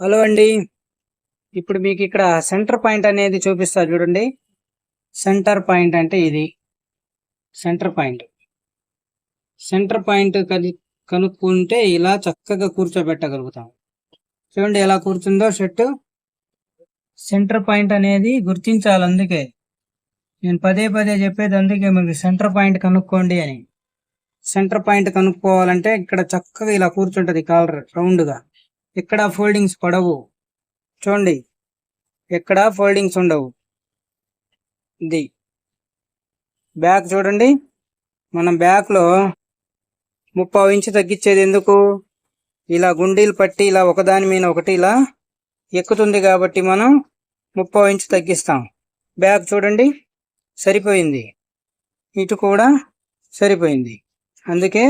Hello అండి. ఇప్పుడు మీకు ఇక్కడ సెంటర్ పాయింట్ అనేది చూపిస్తా చూడండి. సెంటర్ పాయింట్ అంటే ఇది. Centre point. సెంటర్ పాయింట్ కలి కనుక్కుంటే ఇలా చక్కగా కూర్చోబెట్టగలుగుతాం. చూడండి ఎలా కూర్చుందో షర్టు. సెంటర్ పాయింట్ అనేది గుర్తించాలి అందుకే. నేను పదే పదే చెప్పేది అందుకే మీకు సెంటర్ పాయింట్ కనుక్కోండి అని. సెంటర్ పాయింట్ కనుక్కోవాలంటే ఇక్కడ చక్కగా ఇలా కూర్చుంటుంది కాలర్ రౌండ్గా. ఇక్కడ ఫోల్డింగ్స్ పడవు. చూడండి ఇక్కడ ఫోల్డింగ్స్ ఉండవు. ఇది బ్యాక్ చూడండి మనం బ్యాక్లో ముప్పై ఇంచు తగ్గించేది ఎందుకు? ఇలా గుండీలు పట్టి ఇలా ఒకదాని మీద ఒకటి ఇలా ఎక్కుతుంది కాబట్టి మనం ముప్పై ఇంచు తగ్గిస్తాం. బ్యాక్ చూడండి సరిపోయింది. ఇటు కూడా సరిపోయింది. అందుకే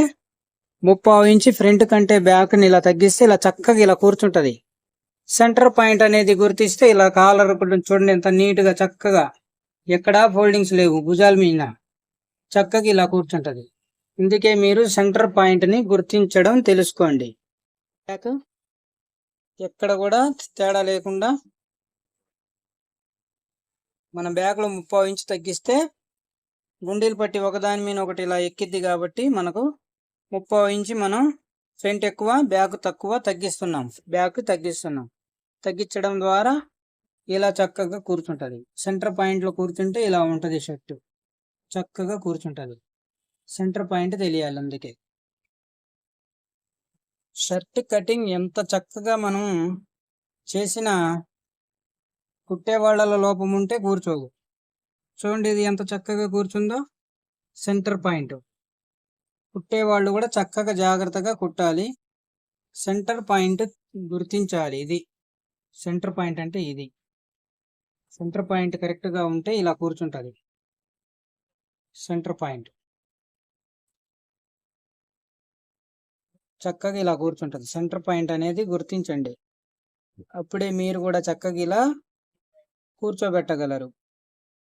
ముప్పావు ఇంచి ఫ్రంట్ కంటే బ్యాక్ని ఇలా తగ్గిస్తే ఇలా చక్కగా ఇలా కూర్చుంటది. సెంటర్ పాయింట్ అనేది గుర్తిస్తే ఇలా కాలర్ చూడండి ఎంత నీట్గా చక్కగా ఎక్కడా ఫోల్డింగ్స్ లేవు భుజాల మీద. చక్కగా ఇలా కూర్చుంటది. అందుకే మీరు సెంటర్ పాయింట్ని గుర్తించడం తెలుసుకోండి. బ్యాక్. ఎక్కడ కూడా తేడా లేకుండా మన బ్యాగ్లో ముప్పావు ఇంచు తగ్గిస్తే గుండీలు పట్టి ఒకదాని మీద ఒకటి ఇలా ఎక్కిద్ది కాబట్టి మనకు ముప్పై ఇంచి మనం ఫ్రంట్ ఎక్కువ బ్యాక్ తక్కువ తగ్గిస్తున్నాం. బ్యాక్ తగ్గిస్తున్నాం. తగ్గించడం ద్వారా ఇలా చక్కగా కూర్చుంటుంది. సెంటర్ పాయింట్లో కూర్చుంటే ఇలా ఉంటుంది షర్ట్. చక్కగా కూర్చుంటుంది. సెంటర్ పాయింట్ తెలియాలి అందుకే. షర్ట్ కటింగ్ ఎంత చక్కగా మనం చేసిన కుట్టేవాళ్ళ లోపం ఉంటే కూర్చోవు. చూడండి ఇది ఎంత చక్కగా కూర్చుందో. Centre point. కుట్టేవాళ్ళు కూడా చక్కగా జాగ్రత్తగా కుట్టాలి. సెంటర్ పాయింట్ గుర్తించాలి ఇది. సెంటర్ పాయింట్ అంటే ఇది. సెంటర్ పాయింట్ కరెక్ట్గా ఉంటే ఇలా కూర్చుంటుంది. Centre point. చక్కగా ఇలా కూర్చుంటుంది. సెంటర్ పాయింట్ అనేది గుర్తించండి. అప్పుడే మీరు కూడా చక్కగా ఇలా కూర్చోబెట్టగలరు.